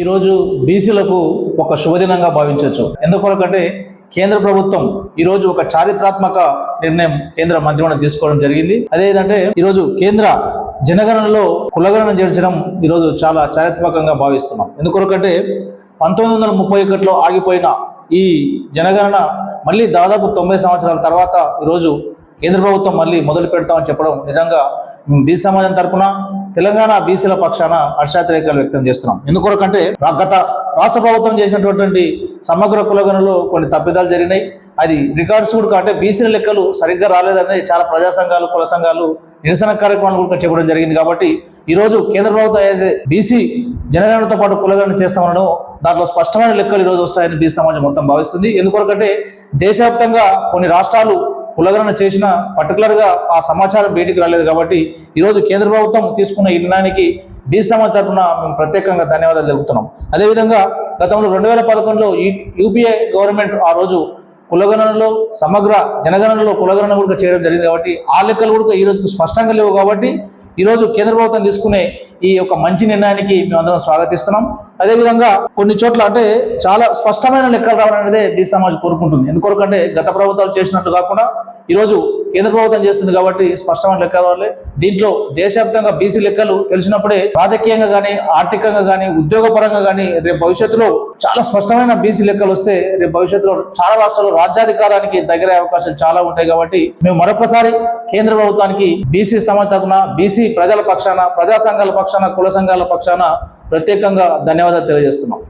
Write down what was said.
ఈరోజు బీసీలకు ఒక శుభదినంగా భావించవచ్చు. ఎందుకొరకంటే కేంద్ర ప్రభుత్వం ఈరోజు ఒక చారిత్రాత్మక నిర్ణయం కేంద్ర మంత్రిమండలి తీసుకోవడం జరిగింది. అదేంటంటే ఈరోజు కేంద్ర జనగణనలో కులగణన చేర్చడం ఈరోజు చాలా చారిత్మకంగా భావిస్తున్నాం. ఎందుకొరకంటే పంతొమ్మిది వందల ముప్పై ఒకటిలో ఆగిపోయిన ఈ జనగణన మళ్ళీ దాదాపు తొంభై సంవత్సరాల తర్వాత ఈరోజు కేంద్ర ప్రభుత్వం మళ్ళీ మొదలు పెడతామని చెప్పడం నిజంగా బీసీ సమాజం తరపున తెలంగాణ బీసీల పక్షాన హర్షాతిరేకాలు వ్యక్తం చేస్తున్నాం. ఎందుకొరకంటే గత రాష్ట్ర ప్రభుత్వం చేసినటువంటి సమగ్ర కులగణలో కొన్ని తప్పిదాలు జరిగినాయి. అది రికార్డ్స్ కూడా అంటే బీసీల లెక్కలు సరిగ్గా రాలేదనేది చాలా ప్రజా సంఘాలు కుల సంఘాలు నిరసన కార్యక్రమాలు కూడా చెప్పడం జరిగింది కాబట్టి ఈరోజు కేంద్ర ప్రభుత్వం ఏదైతే బీసీ జనగణనతో పాటు కులగణన చేస్తామనో దాంట్లో స్పష్టమైన లెక్కలు ఈరోజు వస్తాయని బీసీ సమాజం మొత్తం భావిస్తుంది. ఎందుకొరకంటే దేశవ్యాప్తంగా కొన్ని రాష్ట్రాలు కులగణన చేసిన పర్టికులర్గా ఆ సమాచారం బయటికి రాలేదు కాబట్టి ఈరోజు కేంద్ర ప్రభుత్వం తీసుకున్న ఈ నిర్ణయానికి బీసీ తరఫున మేము ప్రత్యేకంగా ధన్యవాదాలు తెలుపుతున్నాం. అదేవిధంగా గతంలో రెండు వేల పదకొండులో యూపీఏ గవర్నమెంట్ ఆ రోజు కులగణనలో సమగ్ర జనగణనలో కులగణన కూడా చేయడం జరిగింది కాబట్టి ఆ లెక్కలు కూడా ఈ రోజుకు స్పష్టంగా లేవు కాబట్టి ఈరోజు కేంద్ర ప్రభుత్వం తీసుకునే ఈ యొక్క మంచి నిర్ణయానికి మేమందరం స్వాగతిస్తున్నాం. అదేవిధంగా కొన్ని చోట్ల అంటే చాలా స్పష్టమైన లెక్కలు రావాలనేదే అనేది సమాజ్ కోరుకుంటుంది. ఎందుకొరకంటే గత ప్రభుత్వాలు చేసినట్టు కాకుండా ఈరోజు కేంద్ర ప్రభుత్వం చేస్తుంది కాబట్టి స్పష్టమైన లెక్కలు రావాలి. దీంట్లో దేశవ్యాప్తంగా బీసీ లెక్కలు తెలిసినప్పుడే రాజకీయంగా కానీ ఆర్థికంగా కానీ ఉద్యోగపరంగా కానీ రేపు భవిష్యత్తులో చాలా స్పష్టమైన బీసీ లెక్కలు వస్తే రేపు భవిష్యత్తులో చాలా రాష్ట్రాలు రాజ్యాధికారానికి దగ్గర అవకాశాలు చాలా ఉంటాయి కాబట్టి మేము మరొకసారి కేంద్ర ప్రభుత్వానికి బీసీ సమాజ తరపున బీసీ ప్రజల పక్షాన ప్రజా సంఘాల పక్షాన కుల సంఘాల పక్షాన ప్రత్యేకంగా ధన్యవాదాలు తెలియజేస్తున్నాం.